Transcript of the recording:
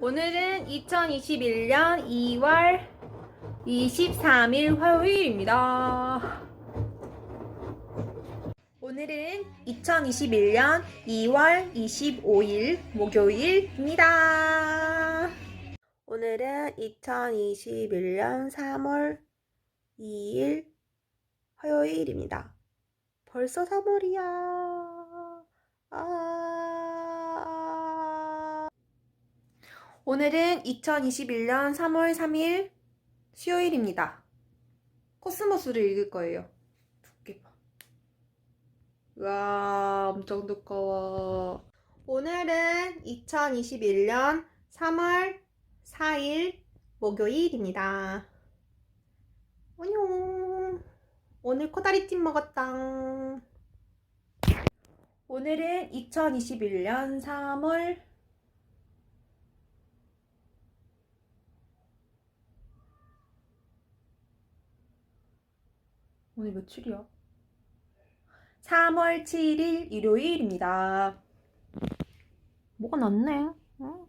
오늘은 2021년 2월 23일 화요일입니다. 오늘은 2021년 2월 25일 목요일입니다. 오늘은 2021년 3월 2일 화요일입니다. 벌써 3월이야. 오늘은 2021년 3월 3일 수요일입니다. 코스모스를 읽을 거예요. 두께 봐. 와, 엄청 두꺼워. 오늘은 2021년 3월 4일 목요일입니다. 안녕. 오늘 코다리찜 먹었당. 오늘은 2021년 3월 오늘 며칠이야? 3월 7일 일요일입니다. 뭐가 났네. 응?